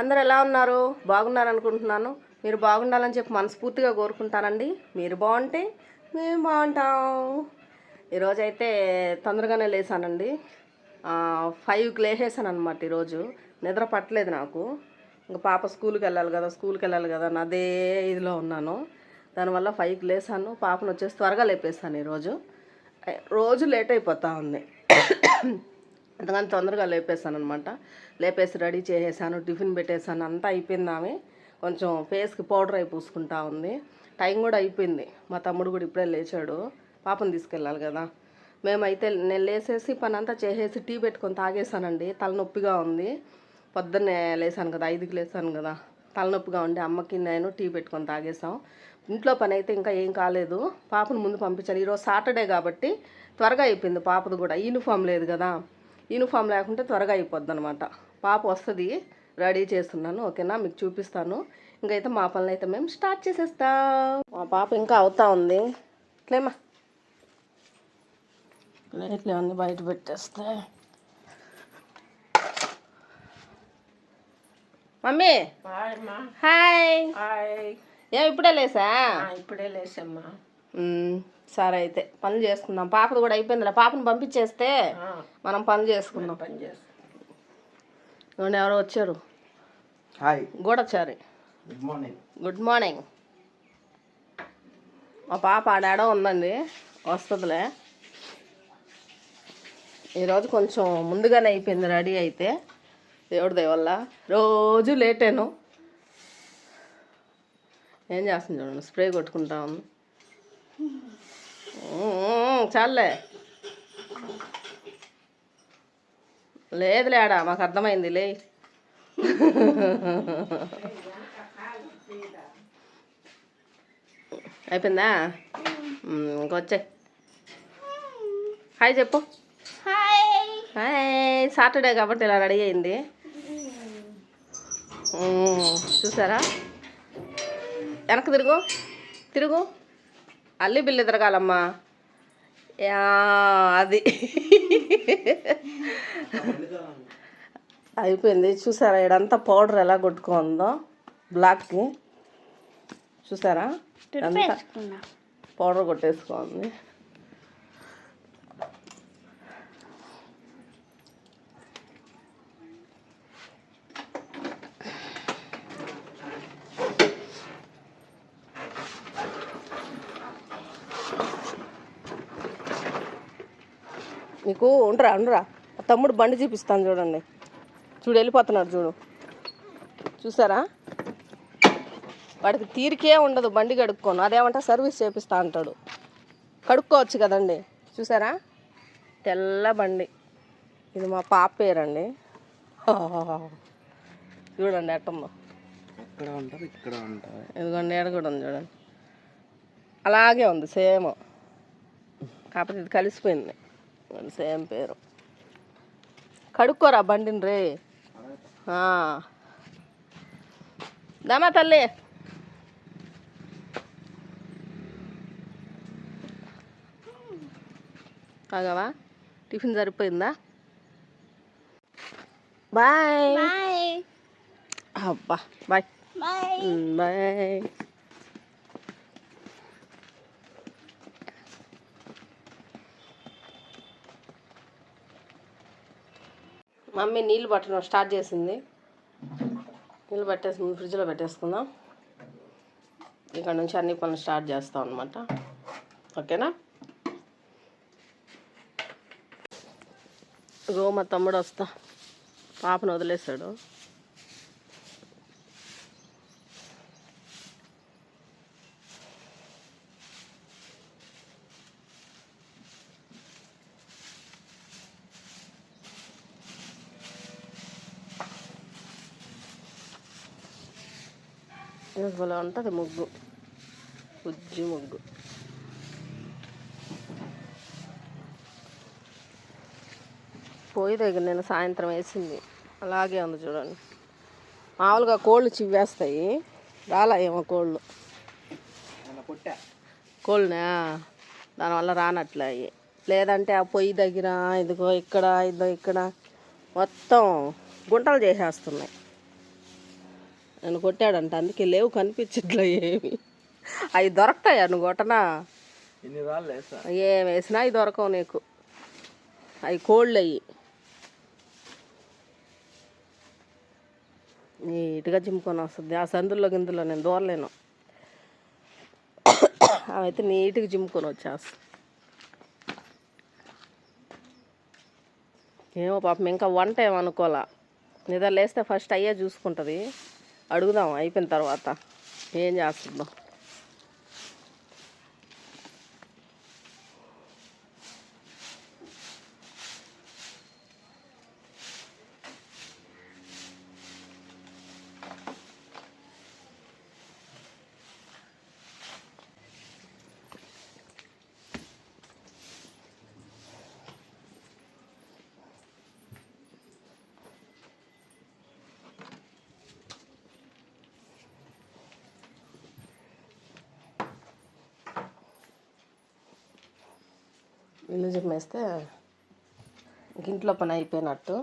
అందరు ఎలా ఉన్నారు? బాగున్నారు అనుకుంటున్నాను. మీరు బాగుండాలని చెప్పి మనస్ఫూర్తిగా కోరుకుంటానండి. మీరు బాగుంటే మేము బాగుంటాం. ఈరోజు అయితే తొందరగానే లేసానండి. ఫైవ్కి లేసేసాను అనమాట ఈరోజు. నిద్ర పట్టలేదు నాకు. ఇంకా పాప స్కూల్కి వెళ్ళాలి కదా స్కూల్కి వెళ్ళాలి కదా నా అదే ఇదిలో ఉన్నాను. దానివల్ల ఫైవ్కి లేసాను. పాపను వచ్చేసి త్వరగా లేపేస్తాను ఈరోజు. రోజు లేట్ అయిపోతా ఉంది. అందుకని తొందరగా లేపేసాను అనమాట లేపేసి రెడీ చేసేసాను టిఫిన్ పెట్టేసాను అంతా అయిపోయింది ఆమె. కొంచెం ఫేస్కి పౌడర్ అయి పూసుకుంటా ఉంది. టైం కూడా అయిపోయింది. మా తమ్ముడు కూడా ఇప్పుడే లేచాడు. పాపను తీసుకెళ్ళాలి కదా. మేమైతే నేను లేసేసి పని అంతా చేసేసి టీ పెట్టుకొని తాగేసానండి తలనొప్పిగా ఉంది. పొద్దున్నే లేసాను కదా ఐదుకి లేసాను కదా. తలనొప్పిగా ఉండి అమ్మకి నేను టీ పెట్టుకొని తాగేసాం ఇంట్లో పని అయితే ఇంకా ఏం కాలేదు. పాపను ముందు పంపించాను. ఈరోజు సాటర్డే కాబట్టి త్వరగా అయిపోయింది. పాపది కూడా. యూనిఫామ్ లేదు కదా. యూనిఫామ్ లేకుంటే త్వరగా అయిపోద్ది అనమాట పాప వస్తుంది రెడీ చేస్తున్నాను ఓకేనా? మీకు చూపిస్తాను. ఇంకైతే మా పనులు అయితే మేము స్టార్ట్ చేసేస్తాం. మా పాప ఇంకా అవుతా ఉంది. ఇట్లేమా ప్లేట్లు అన్నీ బయట పెట్టేస్తే. మమ్మీ. Hi hi. ఏం ఇప్పుడే లేసా? ఇప్పుడే లేసమ్మా. మ్మ్, సరే అయితే పనులు చేసుకుందాం. పాపది కూడా అయిపోయిందిలే పాపను పంపించేస్తే మనం పనులు చేసుకుందాం. పని చేస్తా ఇదిగోండి ఎవరో వచ్చారు. హాయ్. గూడచారి. గుడ్ మార్నింగ్ గుడ్ మార్నింగ్ మా పాప ఆడాడో ఉందండి. వస్తుందిలే. ఈరోజు కొంచెం ముందుగానే అయిపోయింది రెడీ అయితే. దేవుడి దయ వల్ల. రోజు లేటేను ఏం చేస్తుంది చూడండి స్ప్రే కొట్టుకుంటా ఉంది. చాలే లేదులే ఆడ మాకు అర్థమైంది లే. అయిపోయిందా? ఇంకొచ్చే హాయ్ చెప్పు. హాయ్. సాటర్డే కాబట్టి ఇలా రెడీ అయింది. చూసారా? వెనక్కి తిరుగు. తిరుగు. అల్లి బిల్లు తిరగాలమ్మా యా, అది. అయిపోయింది. చూసారా ఇడంతా పౌడర్ ఎలా కొట్టుకుందో బ్లాక్కి. చూసారా? అంతా పౌడర్ కొట్టేసుకోండి మీకు ఉండరా ఉండరా. తమ్ముడు బండి చూపిస్తాను చూడండి. చూడు వెళ్ళిపోతున్నాడు చూడు. చూసారా? వాడికి తీరికే ఉండదు బండి కడుక్కోను. అదేమంటే సర్వీస్ చేపిస్తా అంటాడు. కడుక్కోవచ్చు కదండి. చూసారా? తెల్ల బండి. ఇది మా పాప పేరండి. చూడండి ఎట్టుందో అక్కడ ఉంటుంది ఇక్కడ ఉంటుంది. ఇదిగోండి ఏడ కూడా ఉంది చూడండి. అలాగే ఉంది సేమ్. కాకపోతే ఇది కలిసిపోయింది. సేమ్ పేరు. కడుక్కోరా బండిని రే. ఆ. దమా తల్లి. తాగావా టిఫిన్ సరిపోయిందా? బాయ్. అబ్బా బాయ్. బాయ్. మమ్మీ నీళ్ళు పట్టడం స్టార్ట్ చేసింది. నీళ్ళు పట్టేసి ముందు ఫ్రిడ్జ్లో పెట్టేసుకుందాం. ఇక్కడ నుంచి అన్ని పనులు స్టార్ట్ చేస్తాం అనమాట ఓకేనా? గో మా తమ్ముడు వస్తా. పాపను వదిలేశాడు. భలే ఉంటుంది ముగ్గు. ఉజ్జి ముగ్గు. పొయ్యి దగ్గర నేను సాయంత్రం వేసింది. అలాగే ఉంది చూడండి. మామూలుగా కోళ్ళు చివ్వేస్తాయి. రాలా ఏమో కోళ్ళు కోళ్ళనా? దానివల్ల రానట్లే లేదంటే ఆ పొయ్యి దగ్గర ఇదిగో ఇక్కడ ఇదో ఇక్కడ మొత్తం గుంటలు చేసేస్తున్నాయి. నన్ను కొట్టాడంట. అందుకే లేవు కనిపించట్లే ఏమి. అవి దొరకతాయా నువ్వు కొట్టనా? ఏం వేసినా అవి దొరకవు నీకు. అవి కోళ్ళు అవి నీట్గా జిమ్కొని వస్తుంది. ఆ సందుల్లో గిందులో నేను దూరలేను. అవైతే నీట్గా జిమ్కొని వచ్చేస్తుంది ఏమో పాపం ఇంకా వంట ఏమనుకోలా నిద్ర లేస్తే ఫస్ట్ అయ్యే చూసుకుంటుంది. అడుగుదాం అయిపోయిన తర్వాత. ఏం చేస్తుందో. ఇల్లు చిమ్మేస్తే గింట్లో ఇంట్లో పని అయిపోయినట్టు.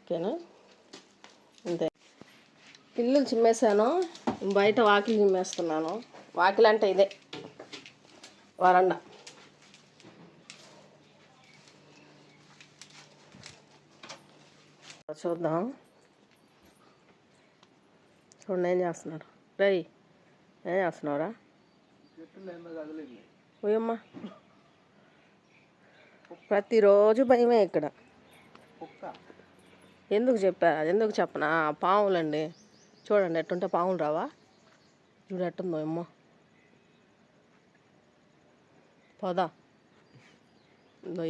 ఓకేనా? ఇల్లు చిమ్మేశాను. బయట వాకిలి చిమ్మేస్తున్నాను. వాకిలి అంటే ఇదే. వరండా. చూద్దాం. చూడండి ఏం చేస్తున్నాడు? రేయ్ ఏం చేస్తున్నావురా? ఓయమ్మ ప్రతిరోజు భయమే ఇక్కడ. ఎందుకు చెప్పా? ఎందుకు చెప్పనా? పాములండి. చూడండి ఎట్టుంటే పాములు రావా? చూడు ఎట్టుందో అమ్మ. పోదా?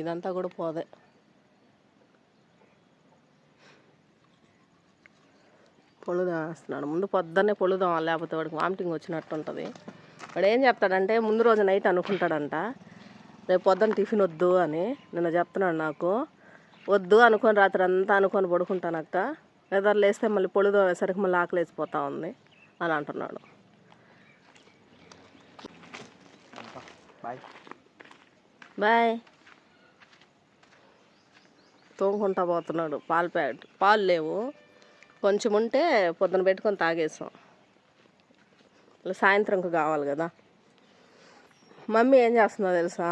ఇదంతా కూడా పోదే. పొలుదాం వేస్తున్నాడు ముందు పొద్దున్నే పొలుదాం లేకపోతే వాడికి వామిటింగ్ వచ్చినట్టు ఉంటుంది వాడు ఏం చెప్తాడంటే ముందు రోజు నైట్ అనుకుంటాడంట రేపు పొద్దున్న టిఫిన్ వద్దు అని. నిన్న చెప్తున్నాడు నాకు. వద్దు అనుకొని రాత్రి అంతా అనుకొని పడుకుంటానక్క. నిద్ర లేస్తే మళ్ళీ పొడుదో వేసరికి మళ్ళీ ఆకలేసిపోతూ ఉంది అని అంటున్నాడు. బాయ్. బాయ్ తోముకుంటా పోతున్నాడు. పాలు ప్యాకెట్ పాలు లేవు. కొంచెం ఉంటే పొద్దున పెట్టుకొని తాగేసాం. సాయంత్రంకు సాయంత్రంకి కావాలి కదా. మమ్మీ ఏం చేస్తుందో తెలుసా?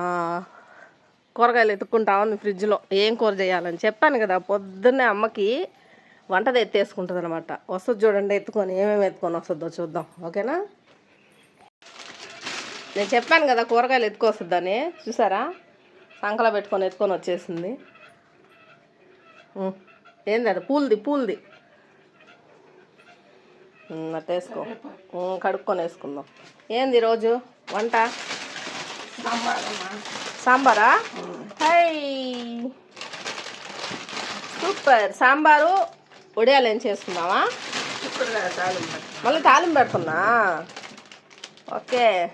కూరగాయలు ఎత్తుక్కుంటా ఉంది ఫ్రిడ్జ్లో. ఏం కూర చేయాలని చెప్పాను కదా పొద్దున్నే అమ్మకి వంటది ఎత్తేసుకుంటుంది అనమాట వస్తుంది చూడండి ఎత్తుకొని ఏమేమి ఎత్తుకొని వస్తుందో చూద్దాం. ఓకేనా? నేను చెప్పాను కదా కూరగాయలు ఎత్తుకొస్తుందని. చూసారా? సంకలో పెట్టుకొని ఎత్తుకొని వచ్చేసింది. ఏంది అది? పూలది పూలది. అట్ట వేసుకో. కడుక్కొని వేసుకుందాం. ఏంది ఈరోజు వంట? సాంబారా? హై! సూపర్. సాంబారు ఉడియాలు ఏం చేసుకుందామా మళ్ళీ తాలింపు పెడుతున్నా? ఓకే.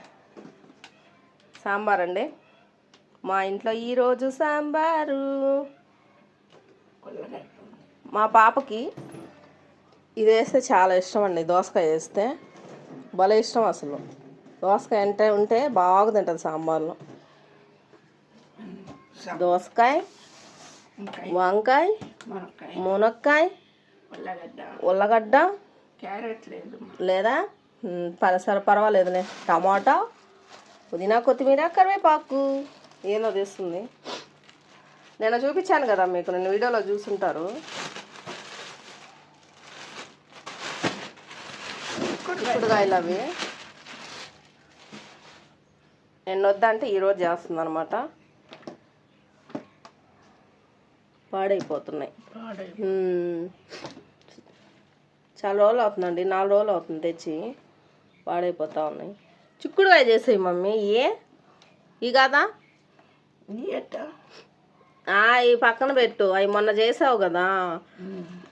సాంబార్ అండి. మా ఇంట్లో ఈరోజు సాంబారు. మా పాపకి ఇది వేస్తే చాలా ఇష్టం అండి. దోసకాయ వేస్తే భలే ఇష్టం అసలు. దోసకాయ అంటే ఉంటే బాగా తింటుంది సాంబార్లో. దోసకాయ వంకాయ. మునక్కాయ ఉల్లగడ్డ. ఉల్లగడ్డ? క్యారెట్ లేదు లేదా? పరసర పర్వాలేదులే. టమాటా పుదీనా కొత్తిమీర కరివేపాకు. ఏందో తీస్తుంది. నేను చూపించాను కదా మీకు నేను వీడియోలో చూసుంటారు. చిక్కుడుకాయలు అవి నేను వద్దంటే ఈరోజు చేస్తుంది అనమాట పాడైపోతున్నాయి. చాలా రోజులు అవుతుందండి. నాలుగు రోజులు అవుతుంది తెచ్చి పాడైపోతా ఉన్నాయి. చిక్కుడుకాయ చేసేయి మమ్మీ. ఏ? ఈ కాదా ఈ పక్కన పెట్టు. అవి మొన్న చేసావు కదా.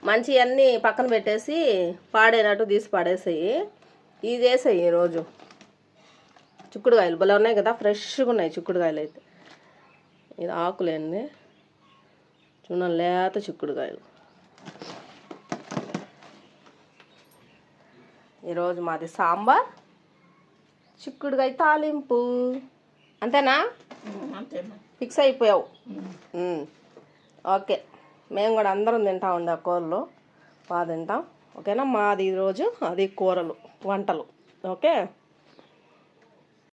మంచి అన్నీ పక్కన పెట్టేసి పాడైనట్టు తీసి పాడేసేయి. ఇవి చేసేయి ఈరోజు. చిక్కుడుకాయలు. భలే ఉన్నాయి కదా. ఫ్రెష్గా ఉన్నాయి చిక్కుడుకాయలు అయితే. ఇది ఆకులేంది చూడ లేత చిక్కుడుకాయలు ఈరోజు మాది సాంబార్ చిక్కుడుకాయ తాలింపు. అంతేనా? ఫిక్స్ అయిపోయావు. ఓకే. మేము కూడా అందరం తింటాం ఉండే కూరలు. బాగా తింటాం. ఓకేనా? మాది ఈరోజు అది కూరలు వంటలు. ఓకే?